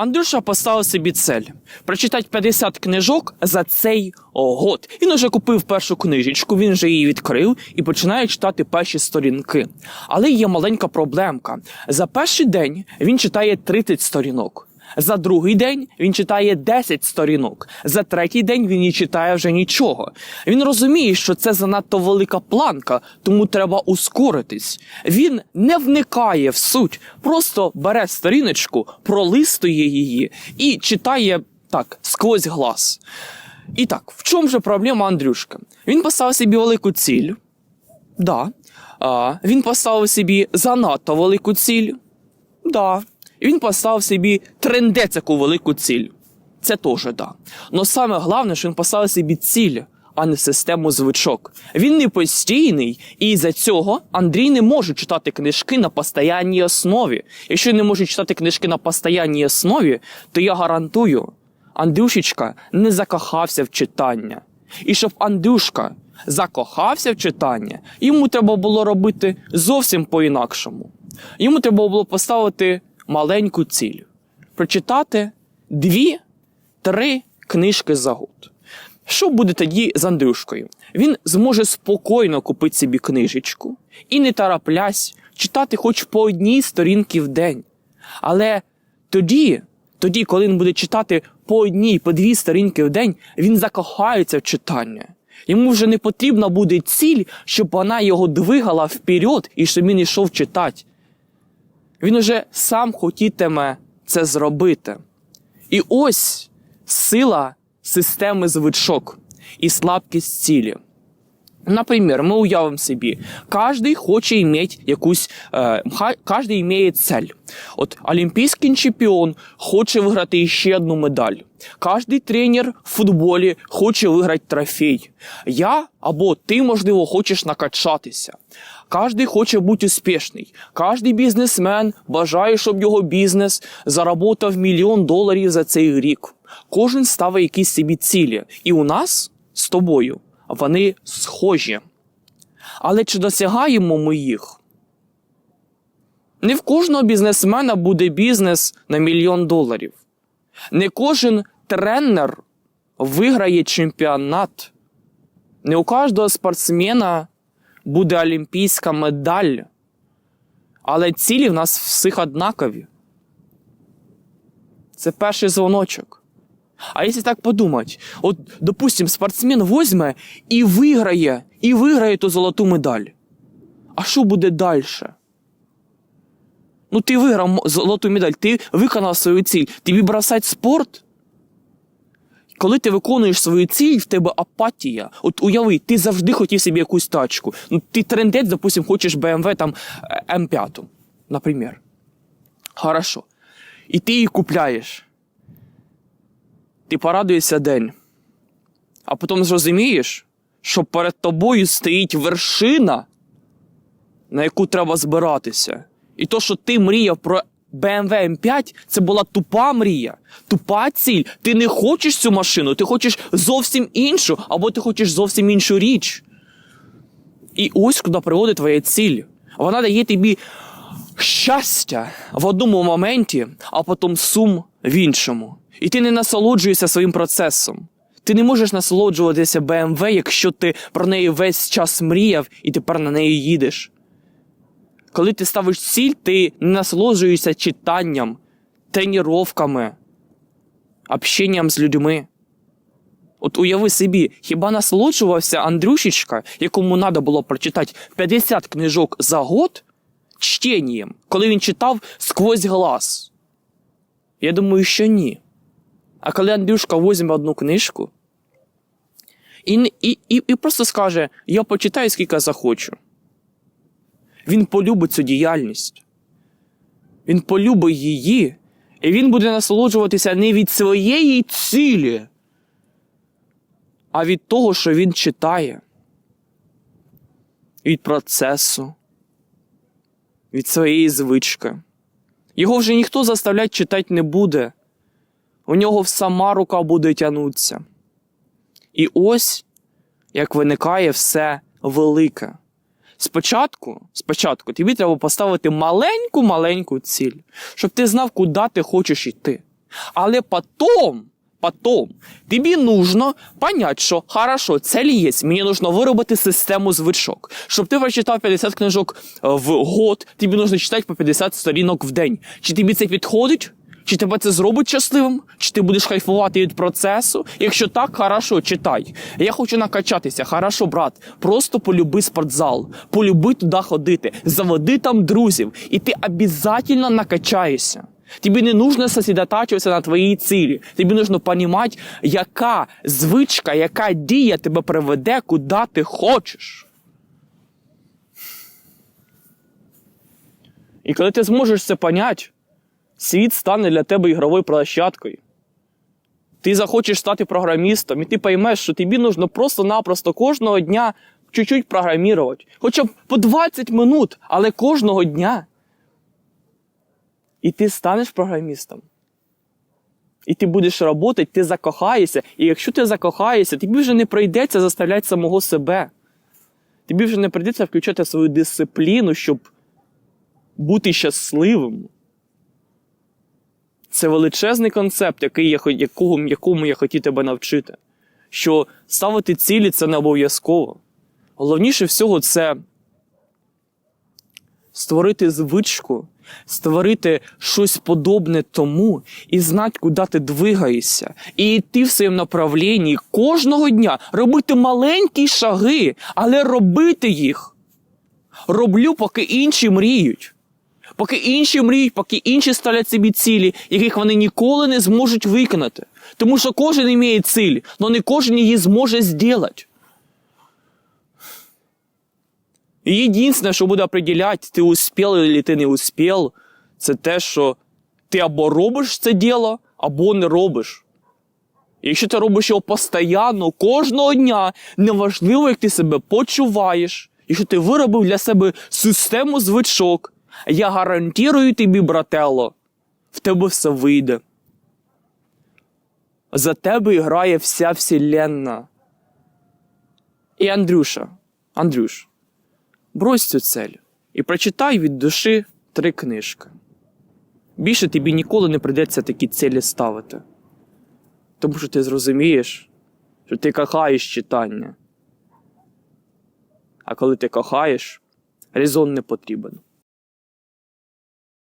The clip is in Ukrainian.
Андрюша поставив собі цель прочитати 50 книжок за цей год. Він уже купив першу книжечку, він вже її відкрив і починає читати перші сторінки. Але є маленька проблемка. За перший день він читає 30 сторінок. За другий день він читає 10 сторінок. За третій день він не читає вже нічого. Він розуміє, що це занадто велика планка, тому треба ускоритись. Він не вникає в суть, просто бере сторіночку, пролистує її і читає так сквозь глаз. І так, в чому же проблема Андрюшка? Він поставив собі велику ціль. Да. А, він поставив собі занадто велику ціль. Да. Він поставив собі трендецяку велику ціль. Це теж да. Но саме головне, що він поставив собі ціль, а не систему звичок. Він не постійний, і за цього Андрій не може читати книжки на постоянній основі. Якщо не може читати книжки на постоянній основі, то я гарантую, Андрюшечка не закохався в читання. І щоб Андрюшка закохався в читання, йому треба було робити зовсім по-інакшому. Йому треба було поставити маленьку ціль прочитати дві-три книжки за год. Що буде тоді з Андрюшкою? Він зможе спокійно купити собі книжечку і не тараплясь читати хоч по одній сторінці в день. Але тоді, тоді, коли він буде читати по одній, по дві сторінки в день, він закохається в читання. Йому вже не потрібна буде ціль, щоб вона його двигала вперед і щоб він йшов читати. Він уже сам хотітиме це зробити. І ось сила системи звичок і слабкість цілі. Наприклад, ми уявимо собі, кожен хоче мати якусь, е, кожен має цель. От олімпійський чемпіон хоче виграти ще одну медаль. Кожен тренер в футболі хоче виграти трофей. Я або ти, можливо, хочеш накачатися. Кожен хоче бути успішний. Кожен бізнесмен бажає, щоб його бізнес заработав мільйон доларів за цей рік. Кожен ставить якісь собі цілі. І у нас з тобою вони схожі. Але чи досягаємо ми їх? Не в кожного бізнесмена буде бізнес на мільйон доларів. Не кожен тренер виграє чемпіонат. Не у кожного спортсмена буде олімпійська медаль. Але цілі в нас всіх однакові. Це перший дзвоночок. А якщо так подумати, от, допустим, спортсмен возьме і виграє, і виграє ту золоту медаль. А що буде далі? Ну, ти виграв золоту медаль, ти виконав свою ціль. Тобі бросать спорт. Коли ти виконуєш свою ціль, в тебе апатія. От уяви, ти завжди хотів собі якусь тачку. Ну, ти трендець, допустим, хочеш BMW там е, М5, наприклад. Хорошо. І ти її купляєш ти порадуєшся день, а потім зрозумієш, що перед тобою стоїть вершина, на яку треба збиратися. І то, що ти мріяв про BMW M5, це була тупа мрія, тупа ціль. Ти не хочеш цю машину, ти хочеш зовсім іншу, або ти хочеш зовсім іншу річ. І ось куди приводить твоя ціль. Вона дає тобі щастя в одному моменті, а потім сум в іншому. І ти не насолоджуєшся своїм процесом. Ти не можеш насолоджуватися BMW, якщо ти про неї весь час мріяв і тепер на неї їдеш. Коли ти ставиш ціль, ти насолоджуєшся читанням, тренуваннями, общенням з людьми. От уяви собі, хіба насолоджувався Андрюшечка, якому треба було прочитати 50 книжок за год чтенням, коли він читав сквозь глаз? Я думаю, що ні. А коли Андрюшка візьме одну книжку і, і, і, і просто скаже: Я почитаю, скільки захочу. Він полюбить цю діяльність. Він полюбить її, і він буде насолоджуватися не від своєї цілі, а від того, що він читає, від процесу, від своєї звички. Його вже ніхто заставляти читати не буде. У нього сама рука буде тягнутися. І ось як виникає все велике. Спочатку, спочатку тобі треба поставити маленьку-маленьку ціль, щоб ти знав, куди ти хочеш йти. Але потом, потом, тобі нужно понять, що хорошо, цель є, мені нужно виробити систему звичок. Щоб ти прочитав 50 книжок е, в год, тобі нужно читати по 50 сторінок в день. Чи тобі це підходить? Чи тебе це зробить щасливим? Чи ти будеш кайфувати від процесу? Якщо так, хорошо, читай. Я хочу накачатися, хорошо, брат. Просто полюби спортзал, полюби туди ходити, заводи там друзів, і ти обов'язково накачаєшся. Тобі не нужно сосредотачуватися на твоїй цілі. Тобі нужно розуміти, яка звичка, яка дія тебе приведе, куди ти хочеш. І коли ти зможеш це поняти, світ стане для тебе ігровою площадкою. Ти захочеш стати програмістом, і ти поймеш, що тобі нужно просто-напросто кожного дня чуть-чуть програмувати. Хоча б по 20 минут, але кожного дня. І ти станеш програмістом. І ти будеш працювати, ти закохаєшся. І якщо ти закохаєшся, тобі вже не прийдеться заставляти самого себе. Тобі вже не прийдеться включати свою дисципліну, щоб бути щасливим. Це величезний концепт, який я, якого, якому я хотів тебе навчити. Що ставити цілі це не обов'язково. Головніше всього це створити звичку, створити щось подобне тому і знати, куди ти двигаєшся, і йти в своєму направлінні кожного дня, робити маленькі шаги, але робити їх. Роблю, поки інші мріють. Поки інші мріють, поки інші ставлять собі цілі, яких вони ніколи не зможуть виконати. Тому що кожен має ціль, але не кожен її зможе зробити. І єдине, що буде определяти, ти успів чи ти не успів, це те, що ти або робиш це діло, або не робиш. Якщо ти робиш його постійно, кожного дня, неважливо, як ти себе почуваєш, якщо ти виробив для себе систему звичок, я гарантую тобі, брателло, в тебе все вийде. За тебе грає вся вселенна. І Андрюша, Андрюш, брось цю цель і прочитай від душі три книжки. Більше тобі ніколи не прийдеться такі цілі ставити. Тому що ти зрозумієш, що ти кохаєш читання. А коли ти кохаєш, резон не потрібен.